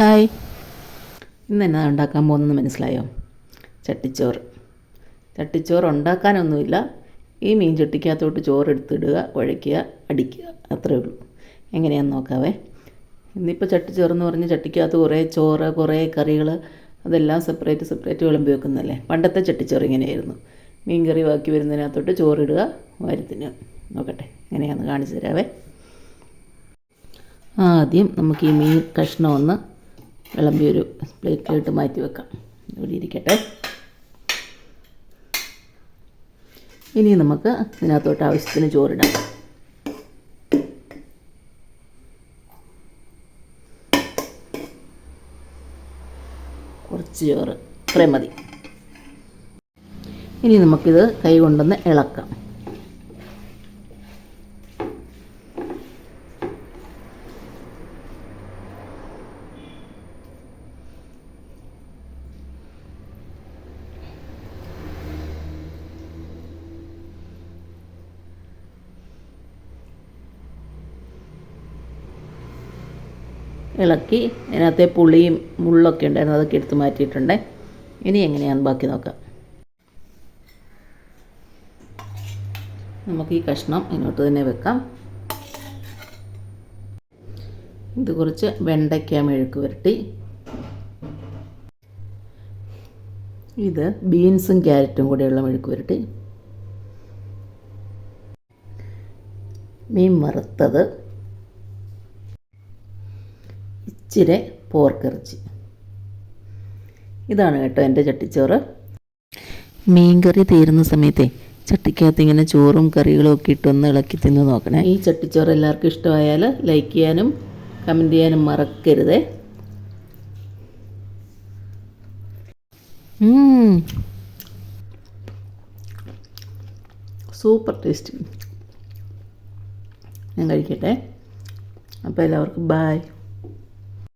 Hi. ഇന്ന് എന്നാ ഉണ്ടാക്കാൻ പോകുന്നത് മനസ്സിലായോ? ചട്ടിച്ചോറ്. ചട്ടിച്ചോറ് ഉണ്ടാക്കാനൊന്നുമില്ല. ഈ മീൻ ചട്ടിക്കകത്തോട്ട് ചോറ് എടുത്തിടുക കുഴയ്ക്കുക അടിക്കുക അത്രേ ഉള്ളൂ. എങ്ങനെയാണെന്ന് നോക്കാവേ. ഇന്നിപ്പോൾ ചട്ടിച്ചോറ് എന്ന് പറഞ്ഞ് ചട്ടിക്കകത്ത് കുറേ ചോറ് കുറേ കറികൾ അതെല്ലാം സെപ്പറേറ്റ് സെപ്പറേറ്റ് വിളമ്പി വെക്കുന്നതല്ലേ? പണ്ടത്തെ ചട്ടിച്ചോറ് ഇങ്ങനെയായിരുന്നു. മീൻ കറി ബാക്കി വരുന്നതിനകത്തോട്ട് ചോറിടുക വാരത്തിന് നോക്കട്ടെ എങ്ങനെയാണെന്ന് കാണിച്ചു തരാവേ. ആദ്യം നമുക്ക് ഈ മീൻ കഷ്ണം ഒന്ന് വിളമ്പി ഒരു പ്ലേറ്റിലോട്ട് മാറ്റി വെക്കാം. ഇവിടെ ഇരിക്കട്ടെ. ഇനി നമുക്ക് ഇതിനകത്തോട്ട് ആവശ്യത്തിന് ചോറിടാം. കുറച്ച് ചോറ്. ഇത്രയും മതി. ഇനി നമുക്കിത് കൈ കൊണ്ടൊന്ന് ഇളക്കാം. ഇളക്കി അതിനകത്തെ പുളിയും മുള്ളൊക്കെ ഉണ്ടായിരുന്നു അതൊക്കെ എടുത്ത് മാറ്റിയിട്ടുണ്ട്. ഇനി എങ്ങനെയാണ് ബാക്കി നോക്കാം. നമുക്ക് ഈ കഷ്ണം ഇങ്ങോട്ട് തന്നെ വെക്കാം. ഇത് കുറച്ച് വെണ്ടയ്ക്ക മെഴുക്ക് പുരട്ടി ഇത് ബീൻസും ക്യാരറ്റും കൂടെയുള്ള മെഴുക്ക് പുരട്ടി മീൻ വറുത്തത്. ഇച്ചിരി പോർക്കിറച്ചി. ഇതാണ് കേട്ടോ എന്റെ ചട്ടിച്ചോറ്. മീൻകറി തീരുന്ന സമയത്തെ ചട്ടിക്കകത്ത് ഇങ്ങനെ ചോറും കറികളും ഒക്കെ ഇട്ടൊന്ന് ഇളക്കി തിന്ന് നോക്കണേ. ഈ ചട്ടിച്ചോറ് എല്ലാവർക്കും ഇഷ്ടമായാൽ ലൈക്ക് ചെയ്യാനും കമന്റ് ചെയ്യാനും മറക്കരുതേ. സൂപ്പർ ടേസ്റ്റ് ഞാൻ കഴിക്കട്ടെ. അപ്പോൾ എല്ലാവർക്കും ബായ്